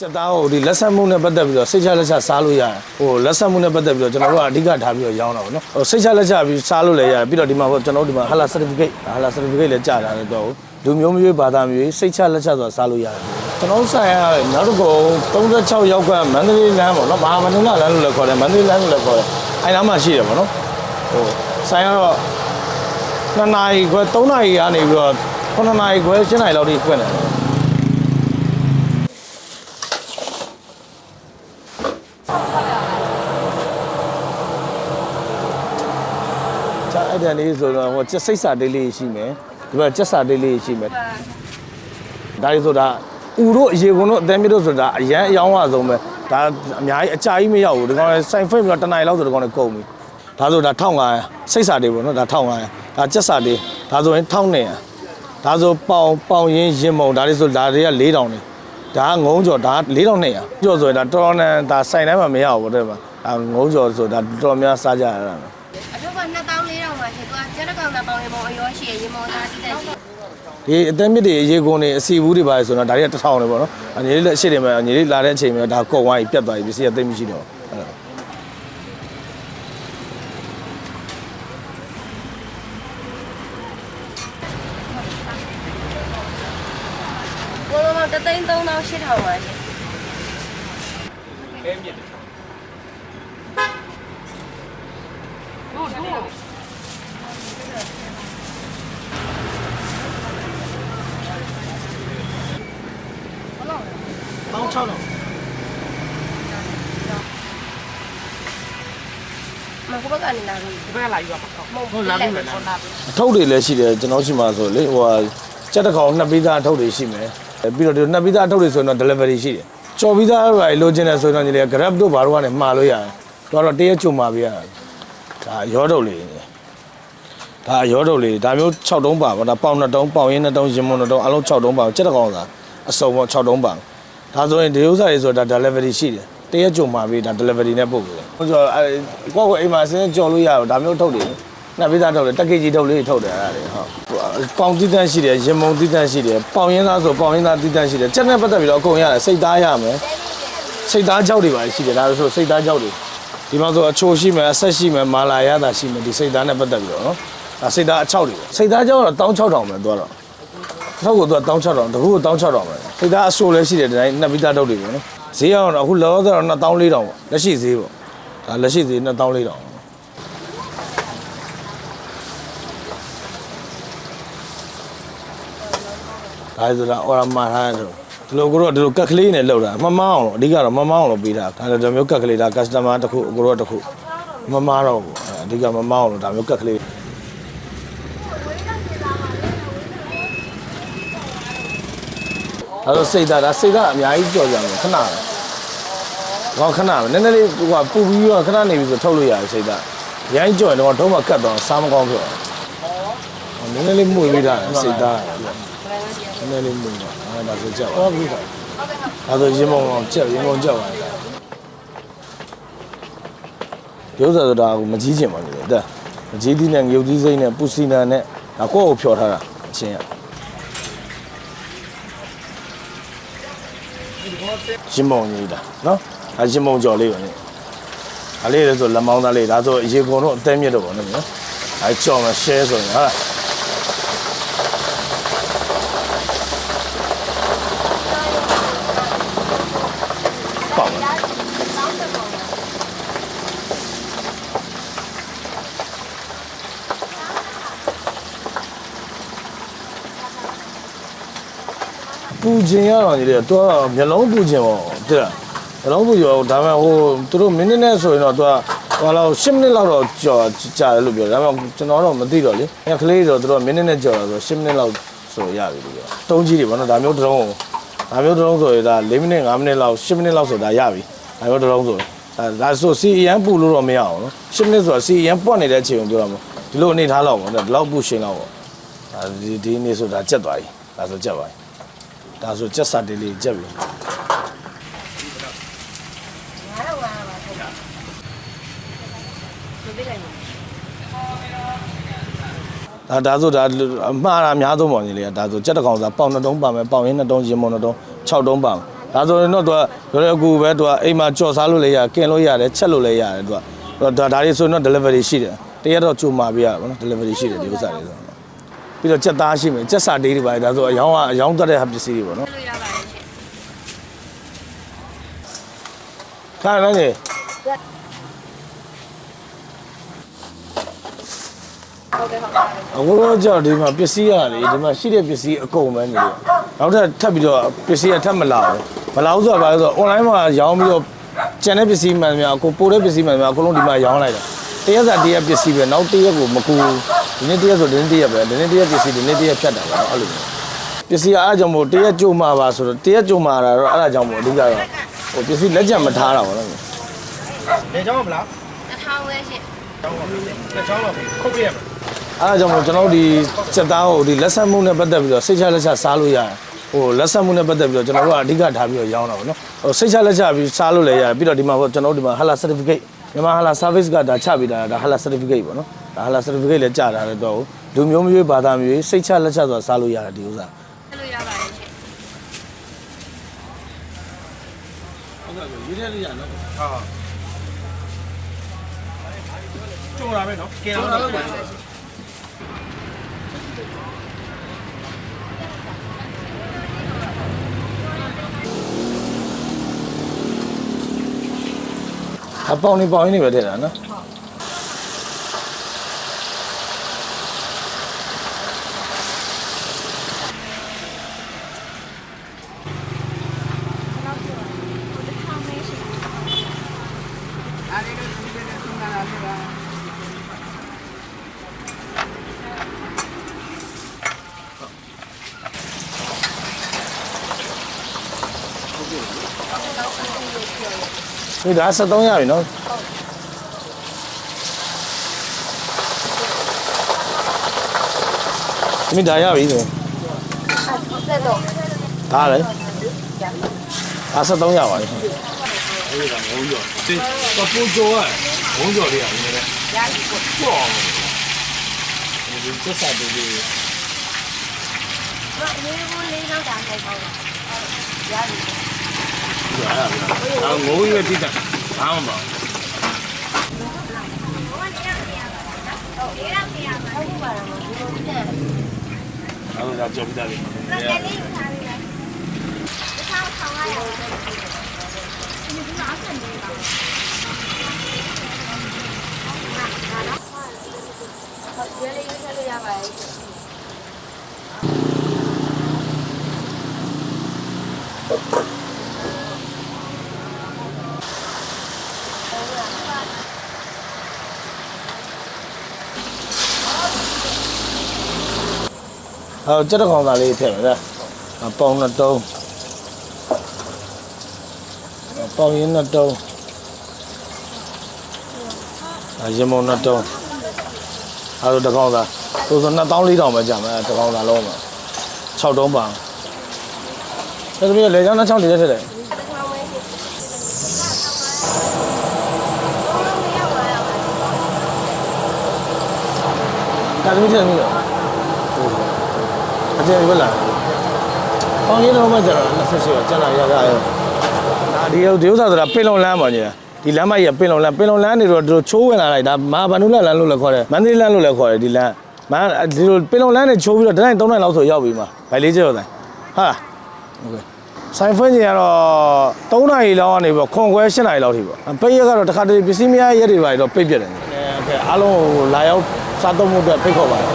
စက်သားကိုဒီလက်ဆက်မှုနဲ့ပတ်သက်ပြီးတော့စိတ်ချလက်ချစားလို့ရတယ်ဟိုလက်ဆက်မှုနဲ့ပတ်သက်ပြီးတော့ကျွန်တော်တို့ကအဓိကထားပြီးတော့ရောင်းတာပေါ့နော်ဟိုစိတ်ချလက်ချပြီးစားလို့လည်းရတယ်ပြီးတော့ဒီမှာပေါ့ကျွန်တော်တို့ဒီမှာဟာလာ certificate ဟာလာ certificate လည်းကြာတာလည်းတော့လူမျိုးမျိုးဘာသာမျိုးစိတ်ချလက်ချဆိုတာစားလို့ရတယ်ကျွန်တော်တို့ဆိုင်ရနောက်တစ်ခု36ရောက်ကမန္တလေးလမ်းပေါ့နော်မဟာမန္တလာလမ်းလို့လည်းခေါ်တယ်မန္တလေးလမ်းလို့လည်းခေါ်တယ်အဲနားမှာရှိတယ်ပေါ့နော်ဟိုဆိုင်ရတော့2နာရီခွဲ3နာရီကနေပြီးတော့9နာရီခွဲ7နာရီလောက်ထိဖွင့်တယ် အဲ့တန်လေးဆိုတော့ဟိုချက်စိတ်စာတေးလေးရှိမယ်ဒီဘက်ချက်စာတေးလေးရှိမယ်ဒါလေးဆိုတာဥတို့အရေကုန်တို့အသေးမြစ်တို့ဆိုတာအရန်အယောင်းအဆုံးပဲဒါအများကြီးအကြာကြီးမရောက်ဘူးဒီကောင်စိုင်ဖိတ်ပြီးတော့တနိုင်လောက်ဆိုဒီကောင်လည်းကုန်ပြီဒါဆိုဒါ1500စိတ်စာတေးပေါ့နော်ဒါ1500ဒါချက်စာတေးဒါဆိုရင်1900ဒါဆိုပေါင်ပေါင်ရင်းရင်မုံဒါလေးဆိုဒါတွေက4000နေဒါကငုံကြော်ဒါ4200ကြော်ဆိုရင်ဒါတော်တော်နဲ့ဒါစိုင်တိုင်းမှာမရဘူးဗောတဲ့မှာဒါငုံကြော်ဆိုဒါတော်တော်များစားကြရတာအထု ပ်က2400ပါရှင်သူကကျက်တကောင်တာပေါင်းနေပုံအရောရှိရရေမောသားတိတဲ့ရှိဒီအသက်မြစ်တွေရေကုန်တွေအစီဘူးတွေပါဆိုတော့ဒါတွေကတစ်ထောင်နေပေါ့နော်အညီလေးလက်အရှိတွေမှာအညီလေးလာတဲ့အချိန်မှာဒါကုတ်ဝိုင်းပြတ်သွားပြီပစ္စည်းကသိမ့်မရှိတော့အဲ့ဒါကိုလုံးတော့တသိန်း3000 8000ပါရှင်တောင်း 6တော့မဟုတ်ဘက်ကနေလာလို့ဒီဘက်ကလာယူပါပေါ့မဟုတ်လာဘူးလားအထုပ်တွေလည်းရှိတယ်ကျွန်တော်ရှိမှဆိုလေဟိုဟာစက်တစ်ကောင်နှစ်ပိသားအထုပ်တွေရှိမယ်ပြီးတော့ဒီနှစ်ပိသားအထုပ်တွေဆိုရင်တော့ delivery ရှိတယ်ကြော်ပိသားတွေလိုချင်တယ်ဆိုရင်တော့ညီလေး grab တို့ဘာတို့ကနေမှာလို့ရတယ်တော့တော့တရက်ချုံမှာပေးရတာဒါရောထုတ်လေးဒါရောထုတ်လေးဒါမျိုး6တုံးပါပေါ့ဒါပေါင်2တုံးပေါင်ရင်း2တုံးရင်မွန်2တုံးအလုံး6တုံးပါစက်တစ်ကောင်သာအစုံပေါ့6တုံးပါ ဒါဆိုရင်ဒီဥစ္စာတွေဆိုတာ delivery ရှိတယ်တရက်ကြုံမှာပေးဒါ delivery နဲ့ပို့ပေးတယ်ဟိုဆိုအဲကိုယ့်ကိုအိမ်မှာစင်းကြော်လို့ရတော့ဒါမျိုးထုတ်တယ်နှစ်ပိသားထုတ်တယ်တက်ကကြီးထုတ်လေးထုတ်တယ်အဲ့ဒါတွေဟုတ်ပေါင်တိတန့်ရှိတယ်ရင်မုံတိတန့်ရှိတယ်ပေါင်ရင်းသားဆိုပေါင်ရင်းသားတိတန့်ရှိတယ်စက်နဲ့ပတ်သက်ပြီးတော့အကုန်ရတယ်စိတ်သားရမယ်စိတ်သားကြောက်တွေပါရှိတယ်ဒါဆိုစိတ်သားကြောက်တွေဒီမှာဆိုအချိုရှိမယ်အဆက်ရှိမယ်မာလာရတာရှိမယ်ဒီစိတ်သားနဲ့ပတ်သက်ပြီးတော့နော်ဒါစိတ်သားအချောက်တွေစိတ်သားကြောက်တော့16000ပဲသွားတော့ ထောက်ကိုသူက16000တကူကို16000ပဲစိတ်သားအဆိုးလည်းရှိတယ်ဒီတိုင်းနှစ်ပိသားတုတ်တွေပေါ့နော်ဈေးအောင်တော့အခုလောလောဆယ်တော့2400ပေါ့လက်ရှိဈေးပေါ့ဒါလက်ရှိဈေး2400ဒါဆိုတာအော်ရမာထားတယ်ဒီလိုကိုတော့ဒီလိုကက်ကလေးနဲ့လောက်တာမမအောင်တော့အဓိကတော့မမအောင်လို့ပေးတာဒါလည်းဒီမျိုးကက်ကလေးဒါ customer တစ်ခုကိုတော့တစ်ခုမမတော့ဘူးအဓိကမမအောင်လို့ဒါမျိုးကက်ကလေး ဒါဆိုစိတ်သားဒါစိတ်သားအများကြီးကြော်ကြတယ်ခဏပဲတော့ခဏပဲနည်းနည်းလေးဟိုကပူပြီးတော့ခဏနေပြီးဆိုထုတ်လို့ရတယ်စိတ်သားရိုင်းကြော်ရင်တော့တော့မှကတ်တော့စားမကောင်းဖြစ်အောင်နည်းနည်းလေးမှုပြီးတာစိတ်သားနည်းနည်းလေးမှုတော့အဲဒါဆိုကြောက်ဟုတ်ပြီဒါဆိုရင်မုံအောင်ကြောက်ရင်မုံကြောက်ရတယ်ရုပ်စားဆိုတာကိုမကြီးကျင်ပါဘူးလေတဲ့မကြီးသီးနဲ့ငရုတ်သီးစိမ့်နဲ့ပူစီနာနဲ့ဒါကိုယ့်ကိုဖြော်ထားတာအချင်းရ ရင်မုံကြီးတာနော်ဒါရင်မုံကြော်လေးပါလေဒါလေးလည်းဆိုလက်မောင်းသားလေးဒါဆိုရေကုန်တော့အသေးမြတ်တော့ပါနော်နော်အဲကြော်မ share ဆိုရင်ဟာလားပေါ့ပါ ပူခြင်းရတော့ညီလေးတော့မျက်လုံးပူခြင်းပေါ့တဲ့မျက်လုံးပူရောဒါပေမဲ့ဟိုသူတို့မိနစ်နဲ့ဆိုရင်တော့သူကဟိုလောက်10မိနစ်လောက်တော့ကြော်ကြာတယ်လို့ပြောတယ်ဒါပေမဲ့ကျွန်တော်တော့မသိတော့လေအဲကလေးတော့သူတို့မိနစ်နဲ့ကြော်တာဆို10မိနစ်လောက်ဆိုရပြီလို့ပြောတုံးကြီးတွေပေါ့နော်ဒါမျိုးတုံးကိုဒါမျိုးတုံးဆိုရင်ဒါ4မိနစ်5မိနစ်လောက်10မိနစ်လောက်ဆိုဒါရပြီဒါမျိုးတုံးဆိုအဲဒါဆိုစီအရန်ပူလို့တော့မရအောင်နော်10မိနစ်ဆိုတာစီအရန်ပွက်နေတဲ့အချိန်ကိုပြောတာမဟုတ်ဒီလိုအနေထားလောက်ပေါ့နော်ဒီလောက်ပူရှင်လောက်ပေါ့ဒါဒီဒီနေ့ဆိုတာကြက်သွားပြီဒါဆိုကြက်သွားပြီ ဒါဆိုကြက်စာတေးလေးကြက်ပြီဒါဒါဆိုဒါအမှားတာအများဆုံးပေါ့ညီလေးကဒါဆိုကြက်တစ်ကောင်စားပေါင်နှစ်တုံးပါမယ်ပေါင်ရင်းနှစ်တုံးရင်မုံနှစ်တုံး6တုံးပါမယ်ဒါဒါဆိုရင်တော့သူကလွယ်လွယ်ကူကူပဲသူကအိမ်မှာကြော်စားလို့လည်းရကင်လို့ရတယ်ချက်လို့လည်းရတယ်သူကဒါဒါတွေဆိုရင်တော့ delivery ရှိတယ်တရက်တော့ကြိုမှာပြရပါတော့ delivery ရှိတယ်ဒီဥစ္စာတွေဆိုတော့ ပြီးတော့ချက်သားရှိမယ်ချက်စာတေးတွေပါတယ်ဒါဆိုအယောင်းကအယောင်းတတ်တဲ့ဟာပစ္စည်းတွေပေါ့နော်လို့ရပါတယ်ရှင်ခါရမ်းကြီးဟုတ်ကဲ့ဟုတ်ကဲ့အခုတော့ကြောက်ဒီမှာပစ္စည်းရလေဒီမှာရှိတဲ့ပစ္စည်းအကုန်ပဲနေတယ်နောက်ထပ်ထပ်ပြီးတော့ပစ္စည်းကထပ်မလာဘူးမလာဘူးဆိုတာဘာလဲဆိုတော့ online မှာရောင်းပြီးတော့ကျန်တဲ့ပစ္စည်းမှန်များအကိုပို့တဲ့ပစ္စည်းမှန်များအကုန်လုံးဒီမှာရောင်းလိုက်တာတရက်စာတရက်ပစ္စည်းပဲနောက်တရက်ကိုမကူ ဒီနေ့တရက်ဆိုဒီနေ့တရက်ပဲဒီနေ့တရက်ပစ္စည်းဒီနေ့တရက်ဖြတ်တာပဲအဲ့လိုပစ္စည်းကအားကြောင့်မို့တရက်ကြိုမှာပါဆိုတော့တရက်ကြိုမှာတာတော့အဲ့ဒါကြောင့်မို့အဓိကတော့ဟိုပစ္စည်းလက်ကျန်မထားတာပါတော့လေချောင်းမလားတစ်ထောင်ပဲရှင်ချောင်းပါလေချောင်းတော့ခုတ်ပြရမယ်အဲ့ဒါကြောင့်မို့ကျွန်တော်တို့ဒီစက်သားကိုဒီလက်ဆက်မှုနဲ့ပတ်သက်ပြီးတော့စိတ်ချလက်ချစားလို့ရတယ်ဟိုလက်ဆက်မှုနဲ့ပတ်သက်ပြီးတော့ကျွန်တော်တို့ကအဓိကထားပြီးတော့ရောင်းတာပေါ့နော်ဟိုစိတ်ချလက်ချပြီးစားလို့လည်းရတယ်ပြီးတော့ဒီမှာပေါ့ကျွန်တော်တို့ဒီမှာဟာလာ certificate မြန်မာဟာလာ service ကဒါချပေးတာဒါဟာလာ certificate ပေါ့နော် ဒါဟာလာ certificate လည်းကြာတာလည်းတော့လူမျိုးမျိုးဘာသာမျိုးစိတ်ချလက်ချဆိုတာစားလို့ရတယ်ဒီဥစ္စာလို့ရပါတယ်ရှင်ဟုတ်ကဲ့ရေးထဲလေးရနော်ဟာကျုံလာပဲနော်ကဲတော့တော့အပေါင်းနေပေါင်းရင်းနေပဲထည့်တာနော် ဒီဒါ73ရပြီနော်ဒီမိဒါရပြီဆိုဟုတ်ကဲ့တော့ဒါလည်းဒါ73ရပါပြီတင်းတော့ပူကြောရဘုံကြော်လေးရတယ်လေရာကြီးကိုကြော်ဒီချက်စားတူလေးမအရေးဘူးလေးတော့တာဟုတ်ပါဘူး ရပြီအာငိုးရွက်တိတာဘာမှမပါဟုတ်ရပြီရပါဟုတ်ပါတော့ဒီလိုနဲ့ဘူးဒါကြောက်ပြတာလေလက်လေးယူထားပြီလားဒီထောင်ထောင်ရအောင်ဒီကအားစံနေပါဟုတ်ရွေးလေးယူထားလို့ရပါတယ် ဟောစက်တကောင်သားလေးထည့်မယ်လားအပေါင်းနှစ်တုံးအပေါင်းရင်းနှစ်တုံးအရင်မုံနှစ်တုံးအဲလိုတကောင်သားဆိုဆို2400ပဲကြာမယ်တကောင်သားလုံးမှာ6တုံးပါအဲ့ဒါပြီးလေကြောင်းနှချောင်းလေးထည့်တယ်ဒါသမီးထည့်မိ တော့အကျဉ်းဘယ်လားပေါင်းရင်းတော့မှကြာတော့28ပါကြာလာရရရောဒါဒီဒီဥစ္စာဆိုတာပင်လုံလမ်းပါညီဒီလမ်းမကြီးကပင်လုံလမ်းပင်လုံလမ်းနေတော့တို့ချိုးဝင်လာလိုက်ဒါမာဗန္ဓုလလမ်းလို့လည်းခေါ်တယ်မန္တလေးလမ်းလို့လည်းခေါ်တယ်ဒီလမ်းမန်ဒီလိုပင်လုံလမ်းနဲ့ချိုးပြီးတော့တတိုင်း3နိုင်လောက်ဆိုရောက်ပြီမှာဗိုင်လေးကျော်တိုင်းဟာโอเคဆိုင်ဖွင့်ကြီးကတော့3နာရီလောက်ကနေပေါ့ခွန်ခွဲ7နာရီလောက်ထိပေါ့ပိတ်ရက်ကတော့တစ်ခါတည်းပစ္စည်းများရက်တွေပါတော့ပိတ်ပြတ်တယ်အဲအားလုံးလာရောက်စားသုံးမှုအတွက်ဖိတ်ခေါ်ပါတယ်